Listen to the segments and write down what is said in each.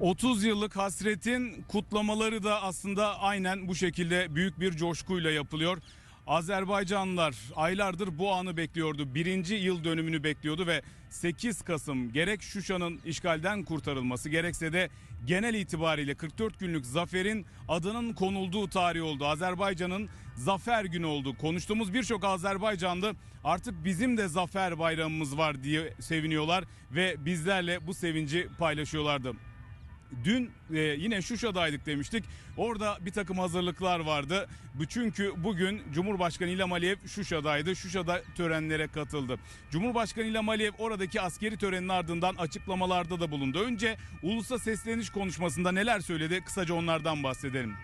30 yıllık hasretin kutlamaları da aslında aynen bu şekilde büyük bir coşkuyla yapılıyor. Azerbaycanlılar aylardır bu anı bekliyordu. Birinci yıl dönümünü bekliyordu ve 8 Kasım gerek Şuşa'nın işgalden kurtarılması gerekse de genel itibariyle 44 günlük zaferin adının konulduğu tarih oldu. Azerbaycan'ın zafer günü oldu. Konuştuğumuz birçok Azerbaycanlı artık bizim de zafer bayramımız var diye seviniyorlar ve bizlerle bu sevinci paylaşıyorlardı. Dün e, yine Şuşa'daydık demiştik. Orada bir takım hazırlıklar vardı. Çünkü bugün Cumhurbaşkanı İlham Aliyev Şuşa'daydı. Şuşa'da törenlere katıldı. Cumhurbaşkanı İlham Aliyev oradaki askeri törenin ardından açıklamalarda da bulundu. Önce ulusa sesleniş konuşmasında neler söyledi? Kısaca onlardan bahsedelim.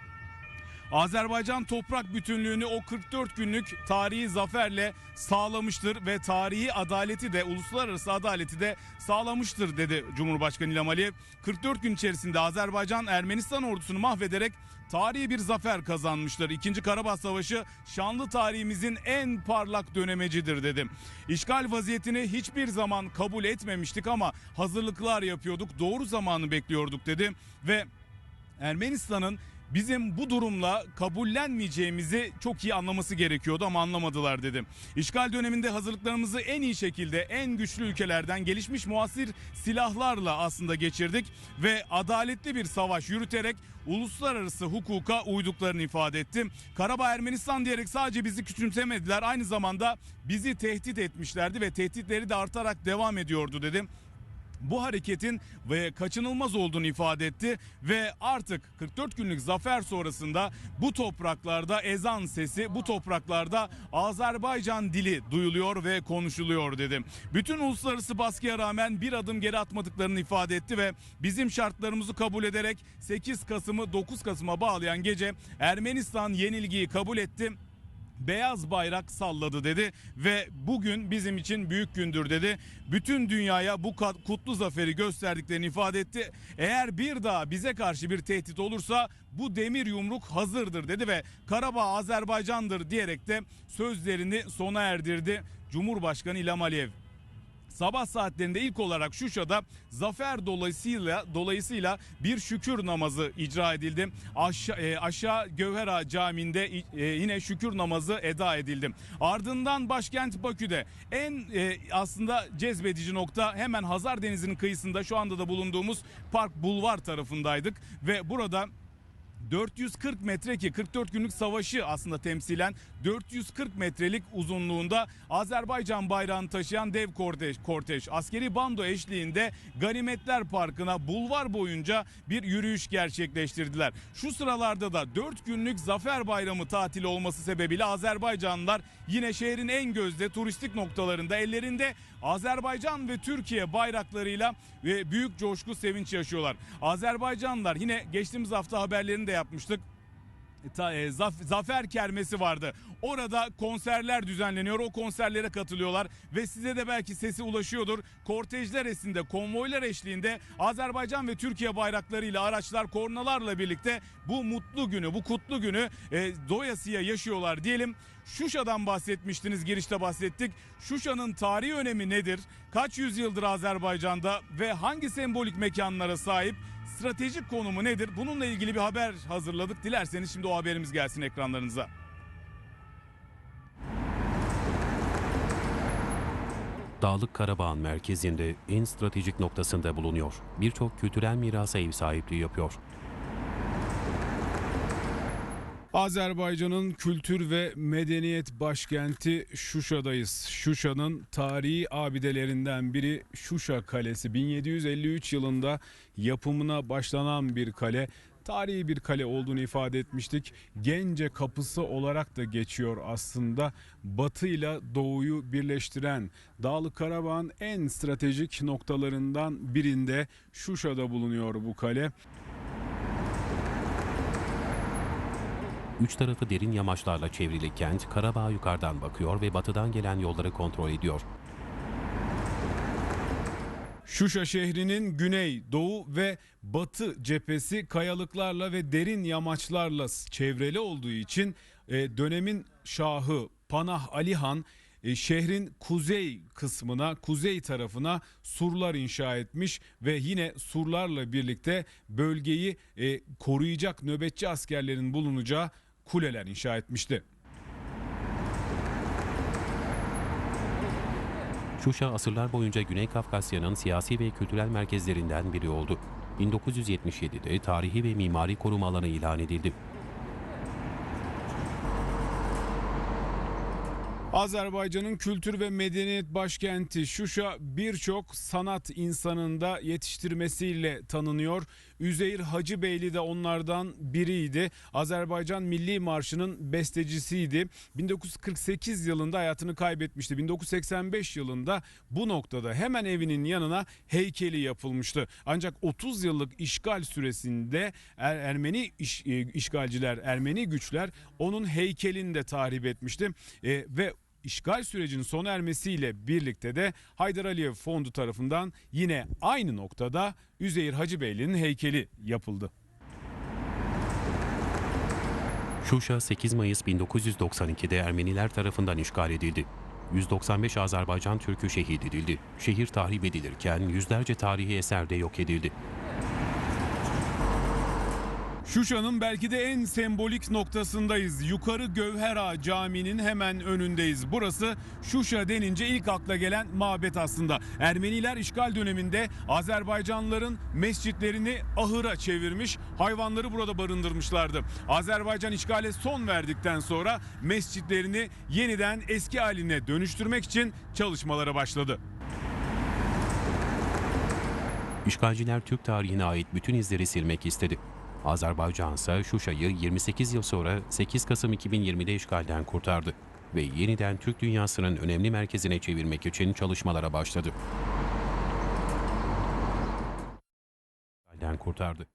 Azerbaycan toprak bütünlüğünü o 44 günlük tarihi zaferle sağlamıştır ve tarihi adaleti de uluslararası adaleti de sağlamıştır dedi Cumhurbaşkanı İlham Aliyev. 44 gün içerisinde Azerbaycan Ermenistan ordusunu mahvederek tarihi bir zafer kazanmıştır. İkinci Karabağ Savaşı şanlı tarihimizin en parlak dönemecidir dedi. İşgal vaziyetini hiçbir zaman kabul etmemiştik ama hazırlıklar yapıyorduk. Doğru zamanı bekliyorduk dedi ve Ermenistan'ın bizim bu durumla kabullenmeyeceğimizi çok iyi anlaması gerekiyordu ama anlamadılar dedim. İşgal döneminde hazırlıklarımızı en iyi şekilde en güçlü ülkelerden gelişmiş muasir silahlarla aslında geçirdik ve adaletli bir savaş yürüterek uluslararası hukuka uyduklarını ifade etti. Karabağ Ermenistan diyerek sadece bizi küçümsemediler aynı zamanda bizi tehdit etmişlerdi ve tehditleri de artarak devam ediyordu dedim bu hareketin ve kaçınılmaz olduğunu ifade etti ve artık 44 günlük zafer sonrasında bu topraklarda ezan sesi, bu topraklarda Azerbaycan dili duyuluyor ve konuşuluyor dedi. Bütün uluslararası baskıya rağmen bir adım geri atmadıklarını ifade etti ve bizim şartlarımızı kabul ederek 8 Kasım'ı 9 Kasım'a bağlayan gece Ermenistan yenilgiyi kabul etti beyaz bayrak salladı dedi ve bugün bizim için büyük gündür dedi. Bütün dünyaya bu kutlu zaferi gösterdiklerini ifade etti. Eğer bir daha bize karşı bir tehdit olursa bu demir yumruk hazırdır dedi ve Karabağ Azerbaycan'dır diyerek de sözlerini sona erdirdi Cumhurbaşkanı İlham Aliyev. Sabah saatlerinde ilk olarak Şuşa'da zafer dolayısıyla dolayısıyla bir şükür namazı icra edildi. Aşağı, e, aşağı Gövhera Camii'nde e, yine şükür namazı eda edildi. Ardından başkent Bakü'de en e, aslında cezbedici nokta hemen Hazar Denizi'nin kıyısında şu anda da bulunduğumuz Park Bulvar tarafındaydık ve burada 440 metre ki 44 günlük savaşı aslında temsilen 440 metrelik uzunluğunda Azerbaycan bayrağını taşıyan dev kortej, kortej askeri bando eşliğinde Ganimetler Parkı'na bulvar boyunca bir yürüyüş gerçekleştirdiler. Şu sıralarda da 4 günlük Zafer Bayramı tatili olması sebebiyle Azerbaycanlılar yine şehrin en gözde turistik noktalarında ellerinde Azerbaycan ve Türkiye bayraklarıyla ve büyük coşku sevinç yaşıyorlar. Azerbaycanlılar yine geçtiğimiz hafta haberlerini de yapmıştık. E, zaf- zafer kermesi vardı. Orada konserler düzenleniyor. O konserlere katılıyorlar ve size de belki sesi ulaşıyordur. Kortejler esinde, konvoylar eşliğinde Azerbaycan ve Türkiye bayraklarıyla araçlar, kornalarla birlikte bu mutlu günü, bu kutlu günü e, doyasıya yaşıyorlar diyelim. Şuşa'dan bahsetmiştiniz, girişte bahsettik. Şuşa'nın tarihi önemi nedir? Kaç yüzyıldır Azerbaycan'da ve hangi sembolik mekanlara sahip? Stratejik konumu nedir? Bununla ilgili bir haber hazırladık. Dilerseniz şimdi o haberimiz gelsin ekranlarınıza. Dağlık Karabağ'ın merkezinde en stratejik noktasında bulunuyor. Birçok kültürel mirasa ev sahipliği yapıyor. Azerbaycan'ın kültür ve medeniyet başkenti Şuşa'dayız. Şuşa'nın tarihi abidelerinden biri Şuşa Kalesi. 1753 yılında yapımına başlanan bir kale. Tarihi bir kale olduğunu ifade etmiştik. Gence kapısı olarak da geçiyor aslında. Batı ile doğuyu birleştiren Dağlık Karabağ'ın en stratejik noktalarından birinde Şuşa'da bulunuyor bu kale. Üç tarafı derin yamaçlarla çevrili kent Karabağ'a yukarıdan bakıyor ve batıdan gelen yolları kontrol ediyor. Şuşa şehrinin güney, doğu ve batı cephesi kayalıklarla ve derin yamaçlarla çevrili olduğu için e, dönemin şahı Panah Ali Han e, şehrin kuzey kısmına, kuzey tarafına surlar inşa etmiş ve yine surlarla birlikte bölgeyi e, koruyacak nöbetçi askerlerin bulunacağı kuleler inşa etmişti. Şuşa asırlar boyunca Güney Kafkasya'nın siyasi ve kültürel merkezlerinden biri oldu. 1977'de tarihi ve mimari koruma alanı ilan edildi. Azerbaycan'ın kültür ve medeniyet başkenti Şuşa birçok sanat insanında yetiştirmesiyle tanınıyor. Üzeyir Hacıbeyli de onlardan biriydi. Azerbaycan Milli Marşı'nın bestecisiydi. 1948 yılında hayatını kaybetmişti. 1985 yılında bu noktada hemen evinin yanına heykeli yapılmıştı. Ancak 30 yıllık işgal süresinde Er- Ermeni iş- e, işgalciler, Ermeni güçler onun heykelini de tahrip etmişti. E, ve işgal sürecinin sona ermesiyle birlikte de Haydar Aliyev Fondu tarafından yine aynı noktada Üzeyir Hacıbeyli'nin heykeli yapıldı. Şuşa 8 Mayıs 1992'de Ermeniler tarafından işgal edildi. 195 Azerbaycan Türk'ü şehit edildi. Şehir tahrip edilirken yüzlerce tarihi eser de yok edildi. Şuşa'nın belki de en sembolik noktasındayız. Yukarı Gövhera Camii'nin hemen önündeyiz. Burası Şuşa denince ilk akla gelen mabet aslında. Ermeniler işgal döneminde Azerbaycanlıların mescitlerini ahıra çevirmiş, hayvanları burada barındırmışlardı. Azerbaycan işgale son verdikten sonra mescitlerini yeniden eski haline dönüştürmek için çalışmalara başladı. İşgalciler Türk tarihine ait bütün izleri silmek istedi. Azerbaycan ise Şuşa'yı 28 yıl sonra 8 Kasım 2020'de işgalden kurtardı ve yeniden Türk dünyasının önemli merkezine çevirmek için çalışmalara başladı. Kurtardı.